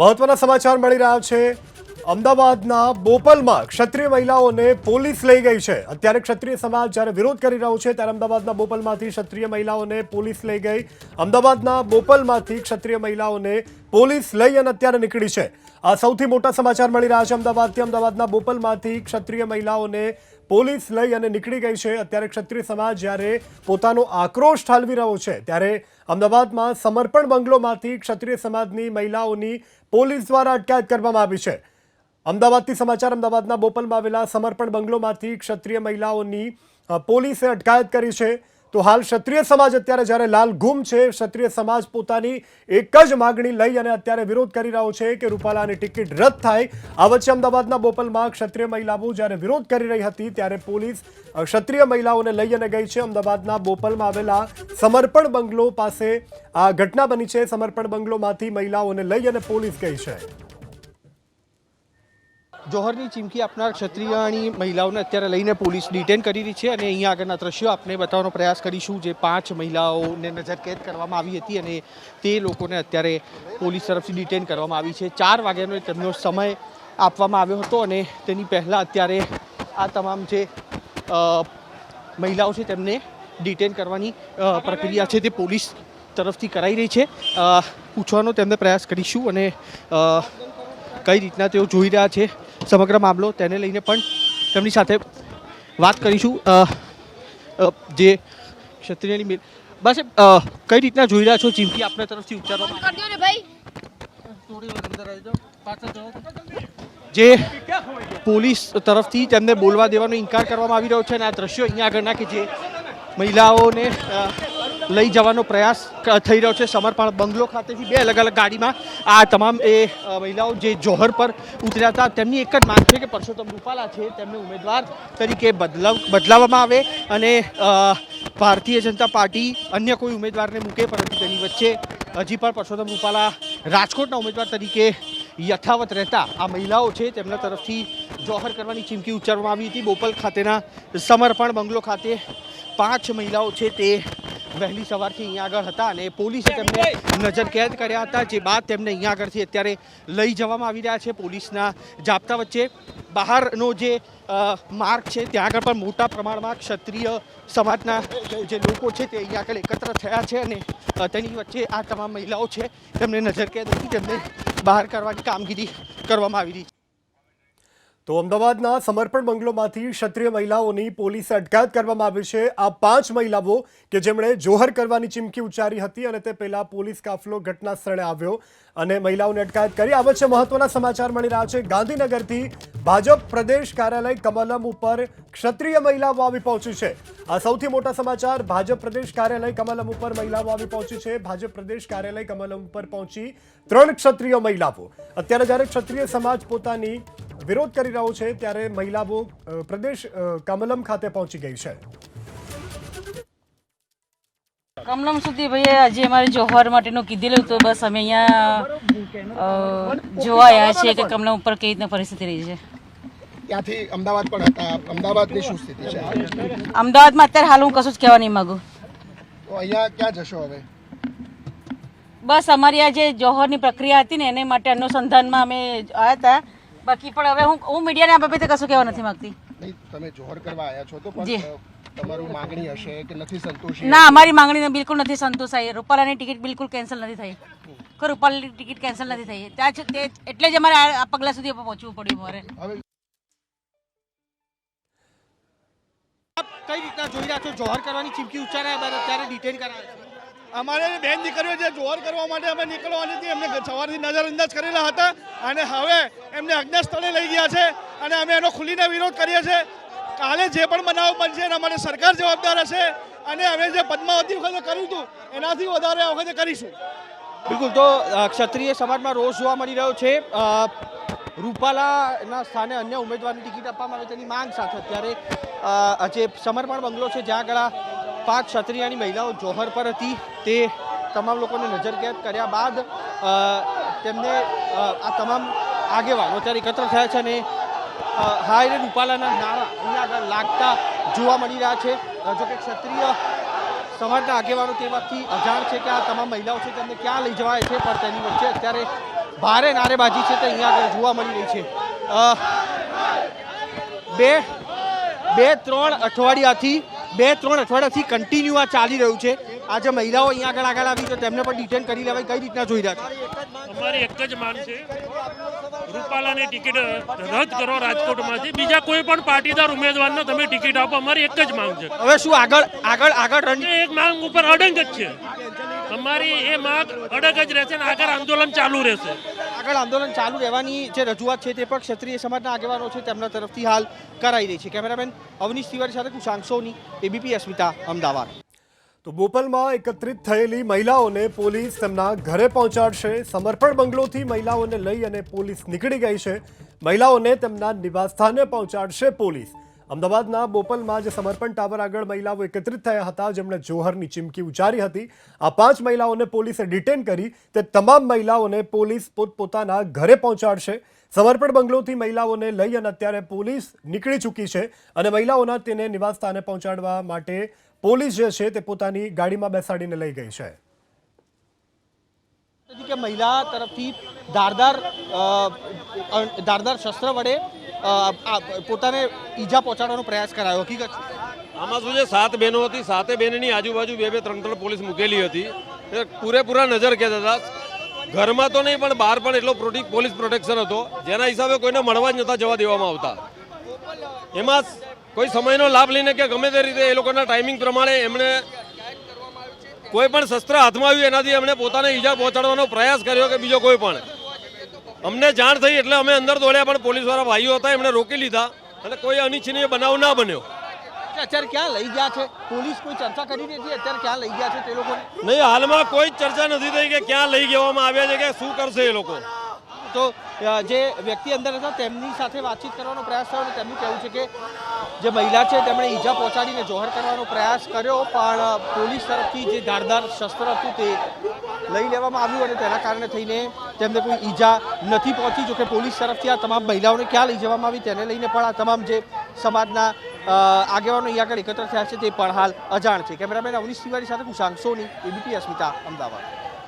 મહત્વના સમાચાર મળી રહ્યા છે. અમદાવાદના બોપલમાં ક્ષત્રિય મહિલાઓને પોલીસ લઈ ગઈ છે. અત્યારે ક્ષત્રિય સમાજ જ્યારે વિરોધ કરી રહ્યો છે, ત્યારે અમદાવાદના બોપલમાંથી ક્ષત્રિય મહિલાઓને પોલીસ લઈ ગઈ. અમદાવાદના બોપલમાંથી ક્ષત્રિય મહિલાઓને પોલીસ લઈ અને અત્યારે નીકળી છે. આ સૌથી મોટા સમાચાર મળી રહ્યા છે અમદાવાદથી. અમદાવાદના બોપલમાંથી ક્ષત્રિય મહિલાઓને પોલીસ લઈ અને નીકળી ગઈ છે. અત્યારે ક્ષત્રિય સમાજ જ્યારે પોતાનો આક્રોશ ઠાલવી રહ્યો છે, ત્યારે અમદાવાદમાં સમર્પણ બંગલોમાંથી ક્ષત્રિય સમાજની મહિલાઓની પોલીસ દ્વારા અટકાયત કરવામાં આવી છે. અમદાવાદથી સમાચાર, અમદાવાદના બોપલમાં આવેલા સમર્પણ બંગલોમાંથી ક્ષત્રિય મહિલાઓની પોલીસે અટકાયત કરી છે. તો હાલ ક્ષત્રિય સમાજ અત્યારે જ્યારે લાલ ગુમ છે, ક્ષત્રિય સમાજ પોતાની એક જ માગણી લઈ અને અત્યારે વિરોધ કરી રહ્યો છે કે રૂપાલાની ટિકિટ રદ થાય. આ વચ્ચે અમદાવાદના બોપલમાં ક્ષત્રિય મહિલાઓ જ્યારે વિરોધ કરી રહી હતી ત્યારે પોલીસ ક્ષત્રિય મહિલાઓને લઈ અને ગઈ છે. અમદાવાદના બોપલમાં આવેલા સમર્પણ બંગલો પાસે આ ઘટના બની છે. સમર્પણ બંગલોમાંથી મહિલાઓને લઈ અને પોલીસ ગઈ છે. જોહરની ચીમકી આપનાર ક્ષત્રિયની મહિલાઓને અત્યારે લઈને પોલીસ ડિટેન કરી રહી છે અને અહીંયા આગળના દ્રશ્યો આપને બતાવવાનો પ્રયાસ કરીશું. જે પાંચ મહિલાઓને નજરકેદ કરવામાં આવી હતી અને તે લોકોને અત્યારે પોલીસ તરફથી ડિટેન કરવામાં આવી છે. ચાર વાગ્યાનો તેમનો સમય આપવામાં આવ્યો હતો અને તેની પહેલાં અત્યારે આ તમામ જે મહિલાઓ છે તેમને ડિટેન કરવાની પ્રક્રિયા છે તે પોલીસ તરફથી કરાઈ રહી છે. પૂછવાનો તેમને પ્રયાસ કરીશું અને કઈ રીતના તેઓ જોઈ રહ્યા છે સમગ્ર મામલો તેને લઈને પણ તેમની સાથે વાત કરીશું. જે ક્ષત્રિયની મિલ બસ કઈ રીતના જોઈ રહ્યા છો? ચીમકી આપના તરફથી ઉચ્ચારવામાં જે પોલીસ તરફથી તેમને બોલવા દેવાનો ઇન્કાર કરવામાં આવી રહ્યો છે અને આ દ્રશ્યો અહીંયા આગળના કે જે મહિલાઓને લઈ જવાનો પ્રયાસ થઈ રહ્યો છે સમર્પણ બંગલો ખાતેથી બે અલગ અલગ ગાડીમાં. આ તમામ એ મહિલાઓ જે જોહર પર ઉતર્યા હતા, તેમની એક જ માંગ છે કે પરસોત્તમ રૂપાલા છે તેમને ઉમેદવાર તરીકે બદલાવ, બદલાવવામાં આવે અને ભારતીય જનતા પાર્ટી અન્ય કોઈ ઉમેદવારને મૂકે, પરંતુ તેની વચ્ચે હજી પણ પરસોત્તમ રૂપાલા રાજકોટના ઉમેદવાર તરીકે યથાવત રહેતા આ મહિલાઓ છે, તેમના તરફથી જોહર કરવાની ચીમકી ઉચ્ચારવામાં આવી હતી. બોપલ ખાતેના સમર્પણ બંગલો ખાતે પાંચ મહિલાઓ છે તે વહેલી સવારથી અહીંયા આગળ હતા અને પોલીસે તેમને નજરકેદ કર્યા હતા. જે બાદ તેમને અહીંયા આગળથી અત્યારે લઈ જવામાં આવી રહ્યા છે પોલીસના જાપ્તા વચ્ચે. બહારનો જે માર્ગ છે, ત્યાં આગળ પણ મોટા પ્રમાણમાં ક્ષત્રિય સમાજના જે લોકો છે તે અહીંયા આગળ એકત્ર થયા છે અને તેની વચ્ચે આ તમામ મહિલાઓ છે, તેમને નજરકેદ હતી તેમને બહાર કરવાની કામગીરી કરવામાં આવી રહી છે. તો અમદાવાદના સમર્પણ બંગલોમાંથી ક્ષત્રિય મહિલાઓની પોલીસે અટકાયત કરવામાં આવી છે. આ પાંચ મહિલાઓ કે જેમણે જોહર કરવાની ચીમકી ઉચ્ચારી હતી અને તે પહેલા પોલીસ કાફલો ઘટના સ્થળે આવ્યો અને મહિલાઓને અટકાયત કરી. આ વચ્ચે મહત્વના સમાચાર મળી રહ્યા છે. ગાંધીનગરથી ભાજપ પ્રદેશ કાર્યાલય કમલમ ઉપર ક્ષત્રિય મહિલાઓ આવી પહોંચી છે. આ સૌથી મોટા સમાચાર, ભાજપ પ્રદેશ કાર્યાલય કમલમ ઉપર મહિલાઓ આવી પહોંચી છે. ભાજપ પ્રદેશ કાર્યાલય કમલમ ઉપર પહોંચી ત્રણ ક્ષત્રિય મહિલાઓ. અત્યારે જ્યારે ક્ષત્રિય સમાજ પોતાની વિરોધ કરી રહ્યો છે ત્યારે મહિલાઓ પ્રદેશ કમલમ ખાતે પહોંચી ગઈ છે. કમલમ સુધી ભાઈ આજે અમારે જોહર માટેનું કીધેલું તો બસ અમે અહીંયા જોવા આવ્યા છીએ કે કમલમ ઉપર કઈ રીતના પરિસ્થિતિ રહી છે. ત્યાંથી અમદાવાદ પણ હતા. અમદાવાદની શું સ્થિતિ છે? અમદાવાદમાં અત્યારે હાલ હું કશું જ કહેવા નહીં માગું. તો અહીંયા ક્યાં જશો હવે? બસ અમારી આ જે જોહરની પ્રક્રિયા હતી ને એને માટે અનુસંધાનમાં અમે આવ્યા હતા. બાકી પણ હવે હું હું મીડિયાને આ બાબતે કશું કહેવા નથી માંગતી. નહીં તમે જોહર કરવા આવ્યા છો તો પણ તમારું માંગણી હશે કે નથી સંતોષી? ના અમારી માંગણીને બિલકુલ નથી સંતોષાઈ. રૂપાલાની ટિકિટ બિલકુલ કેન્સલ નથી થઈ. કોઈ રૂપાલાની ટિકિટ કેન્સલ નથી થઈ. ત્યાં એટલે જ અમારે આ પગલાં સુધી પહોંચવું પડ્યું મારે કઈ રીતના જોઈ રહ્યા છો? જોહર કરવાની ચીમકી ઉચ્ચારાય બાદ અત્યારે ડિટેન કરાવે છે. અમારે બેન દીકરીઓ જે જોહર કરવા માટે અમે નીકળવાની હતી, એમને સવારથી નજરઅંદાજ કરેલા હતા અને હવે એમને અજ્ઞા સ્થળે લઈ ગયા છે અને અમે એનો ખુલીને વિરોધ કરીએ છીએ. કાલે જે પણ બનાવ બનશે એના માટે સરકાર જવાબદાર હશે અને અમે જે પદ્માવતી વખતે કર્યું હતું, એનાથી વધારે આ વખતે કરીશું. બિલકુલ, તો ક્ષત્રિય સમાજમાં રોષ જોવા મળી રહ્યો છે. રૂપાલાના સ્થાને અન્ય ઉમેદવારની ટિકિટ આપવામાં આવે તેની માંગ સાથે અત્યારે જે સમર્પણ બંગલો છે, જ્યાં આગળ પાંચ ક્ષત્રિયની મહિલાઓ જોહર પર હતી. તે તમામ લોકોને નજરકેદ કર્યા બાદ તેમને આ તમામ આગેવાનો અત્યારે એકત્ર થયા છે અને હાય રે રૂપાલાના નારા અહીંયા આગળ લાગતા જોવા મળી રહ્યા છે. જોકે ક્ષત્રિય સમાજના આગેવાનો તે વાતથી અજાણ છે કે આ તમામ મહિલાઓ છે તેમને ક્યાં લઈ જવાય છે, પણ તેની વચ્ચે અત્યારે ભારે નારેબાજી છે તે અહીંયા આગળ જોવા મળી રહી છે. બે બે, ત્રણ અઠવાડિયાથી બે ત્રણ અઠવાડિયાથી કન્ટિન્યુ આ ચાલી રહ્યું છે. આજે મહિલાઓ અહીંયા આગળ આગળ આવી તો તેમને પણ ડિટેન કરી લેવાય કઈ રીતના જોઈ રહ્યા છે? અમારી એક જ માંગ છે. રૂપાલાની ટિકિટ રદ કરો રાજકોટમાંથી બીજા કોઈ પણ પાટીદાર ઉમેદવારને તમે ટિકિટ આપો અમારી એક જ માંગ છે. હવે શું આગળ આગળ આગળ રણ એક માંગ ઉપર અડંગ જ છે. અમારી એ માંગ અડગ જ રહેશે અને આગળ આંદોલન ચાલુ રહેશે. આગળ આંદોલન ચાલુ રહેવાની જે રજૂઆત છે તે પણ ક્ષત્રિય સમાજના આગેવાનો છે તેમના તરફથી હાલ કરાઈ રહી છે. કેમેરામેન અવનીશ તિવારી સાથે કુશાંક સોની એબીપી અસ્મિતા, અમદાવાદ. તો બોપલમાં એકત્રિત થયેલી મહિલાઓને પોલીસ તેમના ઘરે પહોંચાડશે. સમર્પણ બંગલોથી મહિલાઓને લઈ અને પોલીસ નીકળી ગઈ છે. મહિલાઓને તેમના નિવાસસ્થાને પહોંચાડશે પોલીસ. અમદાવાદના બોપલમાં જે સમર્પણ ટાવર આગળ મહિલાઓ એકત્રિત થયા હતા. જેમણે જોહરની ચીમકી ઉચ્ચારી હતી. આ પાંચ મહિલાઓને પોલીસે ડિટેન કરી તે તમામ મહિલાઓને પોલીસ પોતપોતાના ઘરે પહોંચાડશે. સમર્પણ બંગલોથી મહિલાઓને લઈ અને અત્યારે પોલીસ નીકળી ચૂકી છે અને મહિલાઓના તેને નિવાસસ્થાને પહોંચાડવા માટે પોલીસ જે છે તે પોતાની ગાડીમાં બેસાડીને લઈ ગઈ છે. કે મહિલા તરફથી ધારદાર ધારદાર શસ્ત્ર વડે પોતાને ઈજા પહોંચાડવાનો પ્રયાસ કરાયો. હકીકત આમાં શું છે? સાત બહેનો હતી. સાતે બહેનની આજુબાજુ બે બે, ત્રણ ત્રણ પોલીસ મૂકેલી હતી. પૂરેપૂરા નજર કહેતા હતા. ઘરમાં તો નહીં, પણ બહાર પણ એટલો પ્રોટી, પોલીસ પ્રોટેક્શન હતો. જેના હિસાબે કોઈને મળવા જ નહોતા જવા દેવામાં આવતા. એમાં કોઈ સમયનો લાભ લઈને કે ગમે તે રીતે એ લોકોના ટાઈમિંગ પ્રમાણે એમણે કોઈ પણ શસ્ત્ર હાથમાં આવ્યું એનાથી અમને પોતાને ઈજા પહોંચાડવાનો પ્રયાસ કર્યો કે બીજો કોઈ પણ. અમને જાણ થઈ એટલે અમે અંદર દોડ્યા પણ પોલીસવાળા ભાઈઓ હતા એમણે રોકી લીધા. અને કોઈ અનિચ્છનીય બનાવ ના બન્યો. અત્યારે ક્યાં લઈ ગયા છે? પોલીસ કોઈ ચર્ચા કરી નથી? અત્યારે ક્યાં લઈ ગયા છે તે નહીં હાલમાં કોઈ ચર્ચા નથી થઈ કે ક્યાં લઈ જવામાં આવ્યા છે કે શું કરશે એ લોકો. તો જે વ્યક્તિ અંદર હતા તેમની સાથે વાતચીત કરવાનો પ્રયાસ થયો અને તેમનું કહેવું છે કે જે મહિલા છે તેમણે ઈજા પહોંચાડીને જોહર કરવાનો પ્રયાસ કર્યો, પણ પોલીસ તરફથી જે ધારદાર શસ્ત્ર હતું તે લઈ લેવામાં આવ્યું અને તેના કારણે થઈને તેમને કોઈ ઈજા નથી પહોંચી. જોકે પોલીસ તરફથી આ તમામ મહિલાઓને ક્યાં લઈ જવામાં આવી તેને લઈને પણ આ તમામ જે સમાજના આગેવાનો અહીં આગળ એકત્ર થયા છે તે પણ હાલ અજાણ છે. કેમેરામેન અવનીશ તિવારી સાથે કુશાંક સોની, એબીપી અસ્મિતા, અમદાવાદ.